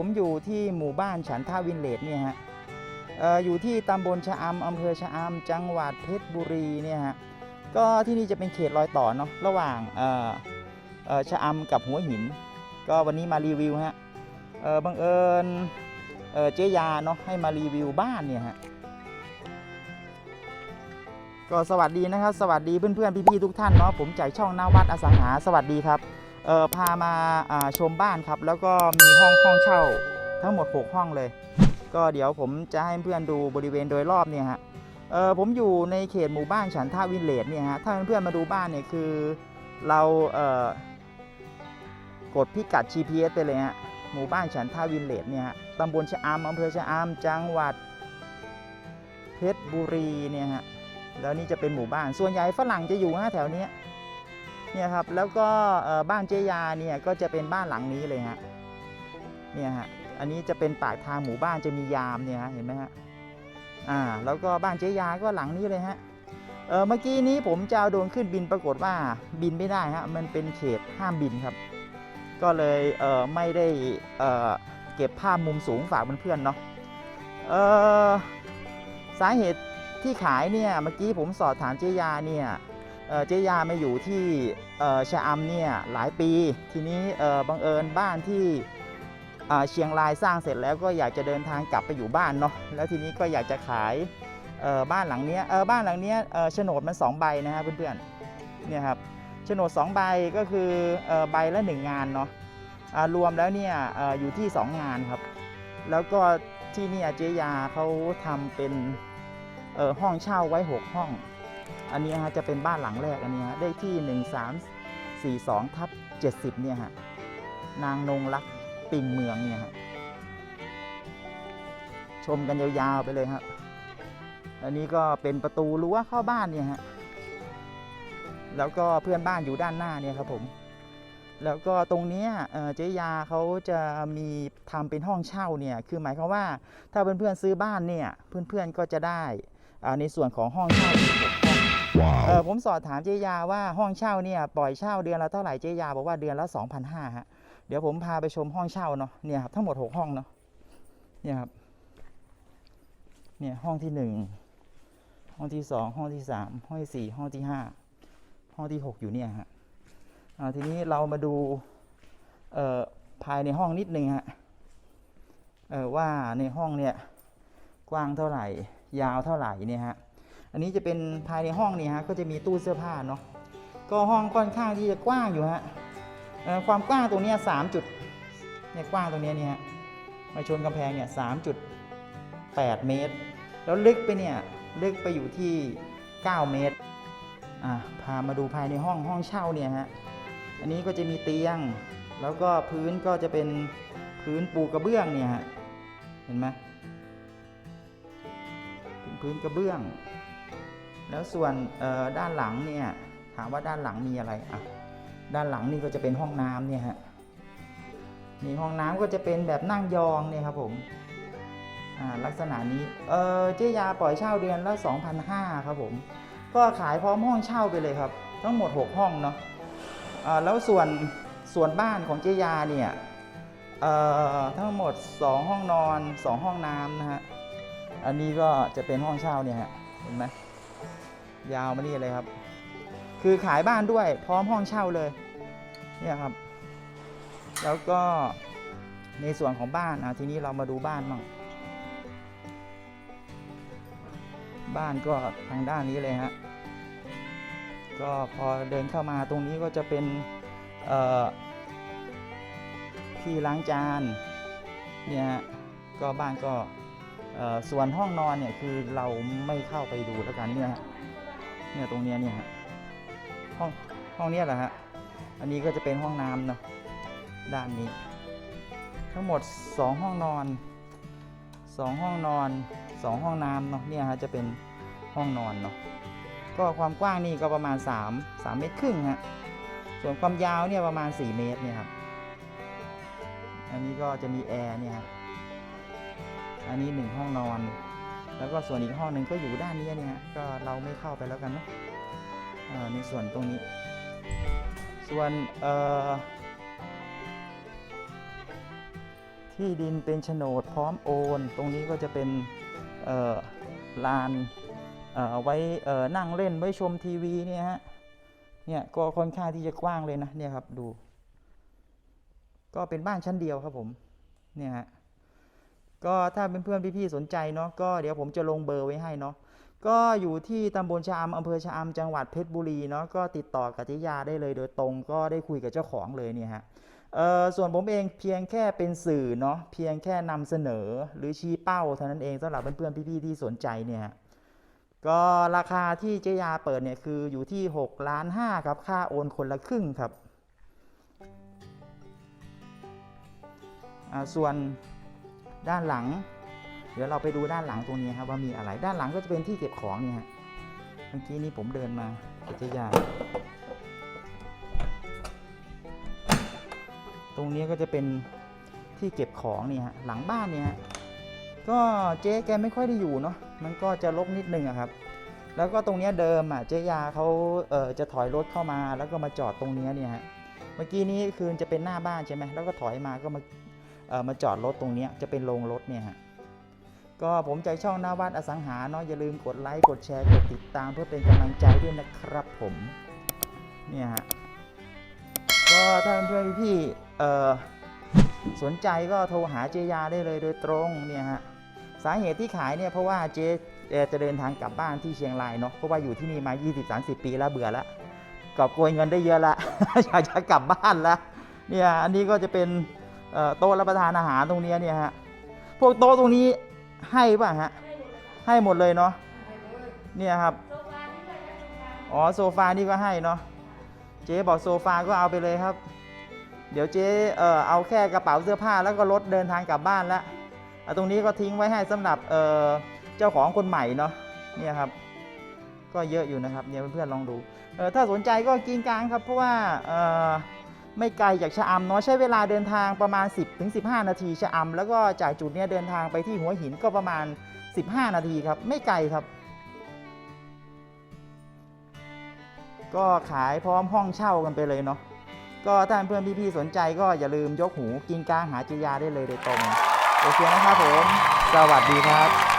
ผมอยู่ที่หมู่บ้านฉันท่าวินเลดเนี่ยฮะออยู่ที่ตำบลชะอำอำเภอชะอำจังหวัดเพชรบุรีเนี่ยฮะก็ที่นี่จะเป็นเขตรอยต่อเนาะระหว่างชะอำกับหัวหิน ก็วันนี้มารีวิวฮะบังเอิญเเจ๊ยาเนาะให้มารีวิวบ้านเนี่ยฮะก็สวัสดีนะครับ สวัสดีเพื่อนๆพี่ๆทุกท่านเนาะผมจากช่องนาวัดอสังหาสวัสดีครับ เออพามาอ่าชมบ้านครับ แล้วก็มีห้องห้องเช่าทั้งหมด 6 ห้องเลย ก็เดี๋ยวผมจะให้เพื่อนดูบริเวณโดยรอบเนี่ยฮะเออผมอยู่ในเขตหมู่บ้านฉันท่าวินเลดเนี่ยฮะถ้าเพื่อนๆมาดูบ้านเนี่ยคือเราเออกดพิกัด GPS ไปเลยฮะหมู่บ้านฉันท่าวินเลดเนี่ยฮะตำบลชะอำอำเภอชะอำจังหวัดเพชรบุรีเนี่ยฮะแล้วนี่จะเป็นหมู่บ้านส่วนใหญ่ฝรั่งจะอยู่ฮะแถวนี้ เนี่ยครับแล้วก็บ้านเจยาเนี่ยก็จะเป็นบ้านหลังนี้เลยฮะเนี่ยฮะอันนี้จะเป็นปากทางหมู่บ้านจะมียามเนี่ยฮะเห็นไหมฮะอ่าแล้วก็บ้านเจยาก็หลังนี้เลยฮะเออเมื่อกี้นี้ผมจะเอาโดรนขึ้นบินปรากฏว่าบินไม่ได้ฮะมันเป็นเขตห้ามบินครับ ก็เลยเออไม่ได้เออเก็บภาพมุมสูงฝากเพื่อนๆเนาะเออสาเหตุที่ขายเนี่ยเมื่อกี้ผมสอบถามเจยาเนี่ย เจ๊ยามาอยู่ที่เอ่อชะอำเนี่ยหลายปี ทีนี้บังเอิญบ้านที่เชียงรายสร้างเสร็จแล้วก็อยากจะเดินทางกลับไปอยู่บ้านเนาะแล้วทีนี้ก็อยากจะขายบ้านหลังเนี้ยบ้านหลังเนี้ยโฉนดมัน 2 ใบนะฮะเพื่อนๆเนี่ยครับโฉนด2ใบก็คือใบละ1งานเนาะรวมแล้วเนี่ยอยู่ที่ 2 งานครับ แล้วก็ที่นี่เจ๊ยาเขาทำเป็นห้องเช่าไว้ 6 ห้อง อันนี้ฮะจะเป็นบ้านหลังแรกอันนี้ฮะเลขที่ 1342ทับ70เนี่ยฮะนางนงรักปิงเมืองเนี่ยฮะชมกันยาวๆไปเลยครับ อันนี้ก็เป็นประตูรั้วเข้าบ้านเนี่ยฮะ แล้วก็เพื่อนบ้านอยู่ด้านหน้าเนี่ยครับผม แล้วก็ตรงนี้เออเจ๊ยาเขาจะมีทำเป็นห้องเช่าเนี่ย คือหมายความว่าถ้าเพื่อนๆซื้อบ้านเนี่ย เพื่อนๆก็จะได้อ่าในส่วนของห้องเช่า เออผมสอบถามเจยาว่าห้องเช่าเนี่ยปล่อยเช่าเดือนละเท่าไหร่เจยาบอกว่าเดือนละ2,500ฮะเดี๋ยวผมพาไปชมห้องเช่าเนาะเนี่ยครับทั้งหมด6ห้องเนาะเนี่ยครับเนี่ยห้องที่1ห้องที่2ห้องที่3ห้องที่4ห้องที่5ห้องที่6อยู่เนี่ยฮะอ่าทีนี้เรามาดูเอ่อภายในห้องนิดนึงฮะเออว่าในห้องเนี่ยกว้างเท่าไหร่ ยาวเท่าไหร่เนี่ยฮะ อันนี้จะเป็นภายในห้องนี่ฮะก็จะมีตู้เสื้อผ้าเนาะก็ห้องค่อนข้างที่จะกว้างอยู่ฮะความกว้างตรงนี้สามจุดเนี่ยกว้างตรงนี้เนี่ยฮะมาชนกำแพงเนี่ยสามจุดแปดเมตร แล้วลึกไปเนี่ยลึกไปอยู่ที่ 9 เมตรอะพามาดูภายในห้องห้องเช่าเนี่ยฮะอันนี้ก็จะมีเตียง แล้วก็พื้นก็จะเป็นพื้นปูกระเบื้องเนี่ยฮะเห็นไหมเป็นพื้นกระเบื้อง แล้วส่วนด้านหลังเนี่ยถามว่าด้านหลังมีอะไรอะด้านหลังนี่ก็จะเป็นห้องน้ำเนี่ยฮะนี่ห้องน้ำก็จะเป็นแบบนั่งยองเนี่ยครับผมอ่าลักษณะนี้เออเจ๊ยาปล่อยเช่าเดือนละ2,500ครับผมก็ขายพร้อมห้องเช่าไปเลยครับ ทั้งหมด 6 ห้องเนาะอ่าแล้วส่วนส่วนบ้านของเจ๊ยาเนี่ยเอ่อทั้งหมด 2 ห้องนอน 2 ห้องน้ำนะฮะอันนี้ก็จะเป็นห้องเช่าเนี่ยฮะเห็นไหม ยาวมานี่เลยครับ คือขายบ้านด้วยพร้อมห้องเช่าเลยเนี่ยครับ แล้วก็ในส่วนของบ้านอะทีนี้เรามาดูบ้านบ้างบ้านก็ทางด้านนี้เลยฮะก็พอเดินเข้ามาตรงนี้ก็จะเป็นที่ล้างจานเนี่ยก็บ้านก็ส่วนห้องนอนเนี่ยคือเราไม่เข้าไปดูแล้วกันเนี่ย เนี่ยตรงเนี้ยเนี่ยฮะห้องห้องเนี้ยแหละฮะอันนี้ก็จะเป็นห้องน้ำเนาะด้านนี้ ทั้งหมด 2 ห้องนอน 2 ห้องนอน 2 ห้องน้ำเนาะเนี่ยฮะจะเป็นห้องนอนเนาะก็ความกว้างนี่ก็ประมาณ 3 3 เมตรครึ่งฮะส่วนความยาวเนี่ยประมาณ 4 เมตรเนี่ยครับอันนี้ก็จะมีแอร์เนี่ยฮะอันนี้ 1 ห้องนอน แล้วก็ส่วนอีกห้องหนึ่งก็อยู่ด้านนี้เนี่ยฮะก็เราไม่เข้าไปแล้วกันเนาะในส่วนตรงนี้ ส่วนที่ดินเป็นโฉนดพร้อมโอน ตรงนี้ก็จะเป็นลานไว้นั่งเล่นไว้ชมทีวีเนี่ยฮะเนี่ยก็ค่อนข้างที่จะกว้างเลยนะเนี่ยครับดู ก็เป็นบ้านชั้นเดียวครับผมเนี่ยฮะ ก็ถ้าเป็นเพื่อนๆพี่ๆสนใจเนาะก็เดี๋ยวผมจะลงเบอร์ไว้ให้เนาะก็อยู่ที่ตำบลชะอำอำเภอชะอำจังหวัดเพชรบุรีเนาะก็ติดต่อกับเจิยาได้เลยโดยตรงก็ได้คุยกับเจ้าของเลยเนี่ยฮะเอ่อส่วนผมเองเพียงแค่เป็นสื่อเนาะเพียงแค่นำเสนอหรือชี้เป้าเท่านั้นเองสำหรับเพื่อนๆพี่ๆที่สนใจเนี่ยก็ราคาที่เจยาเปิดเนี่ยคืออยู่ที่6ล้าน5ครับค่าโอนคนละครึ่งครับอ่าส่วน ด้านหลัง เดี๋ยวเราไปดูด้านหลังตรงนี้ครับว่ามีอะไร ด้านหลังก็จะเป็นที่เก็บของเนี่ยฮะ เมื่อกี้นี้ผมเดินมากับเจยาตรงนี้ก็จะเป็นที่เก็บของนี่ฮะ หลังบ้านเนี่ยฮะ ก็เจ๊แกไม่ค่อยได้อยู่เนาะ มันก็จะรกนิดนึงอะครับ แล้วก็ตรงนี้เดิมอะเจ๊ยาเขาเออจะถอยรถเข้ามาแล้วก็มาจอดตรงเนี้ยเนี่ยฮะ เมื่อกี้นี้คือจะเป็นหน้าบ้านใช่ไหมแล้วก็ถอยมาก็มา มาจอดรถตรงนี้จะเป็นโรงรถเนี่ยฮะก็ผมใจช่องหน้าวัดอสังหาเนาะอย่าลืมกดไลค์กดแชร์กดติดตามเพื่อเป็นกำลังใจด้วยนะครับผมเนี่ยฮะก็ถ้าเพื่อนพี่เออสนใจก็โทรหาเจยาได้เลยโดยตรงเนี่ยฮะสาเหตุที่ขายเนี่ยเพราะว่าเจจะเดินทางกลับบ้านที่เชียงรายเนาะเพราะว่าอยู่ที่นี่มา 20-30 ปีแล้วเบื่อแล้วกอบโกยเงินได้เยอะละอยากจะกลับบ้านแล้วเนี่ยอันนี้ก็จะเป็น โต๊ะรับประทานอาหารตรงนี้เนี่ยฮะพวกโต๊ะตรงนี้ให้ป่ะฮะให้หมดเลยเนาะเนี่ยครับอ๋อโซฟานี่ก็ให้เนาะเจ๊บอกโซฟาก็เอาไปเลยครับ เดี๋ยวเจ๊เอ่อเอาแค่กระเป๋าเสื้อผ้าแล้วก็รถเดินทางกลับบ้านแล้วตรงนี้ก็ทิ้งไว้ให้สำหรับเอ่อเจ้าของคนใหม่เนาะเนี่ยครับ ก็เยอะอยู่นะครับเนี่ยเพื่อนๆลองดูเออถ้าสนใจก็กินกลางครับเพราะว่าเอ่อ ไม่ไกลจากชะอำเนาะใช้เวลาเดินทางประมาณ 10-15ถึง15นาทีชะอำแล้วก็จากจุดเนี้ยเดินทางไปที่หัวหินก็ประมาณ 15 นาทีครับไม่ไกลครับ ก็ขายพร้อมห้องเช่ากันไปเลยเนาะก็ถ้าเพื่อนพี่ๆสนใจก็อย่าลืมยกหูกินกลางหาจิยาได้เลยโดยตรงโอเคนะครับผม สวัสดีครับ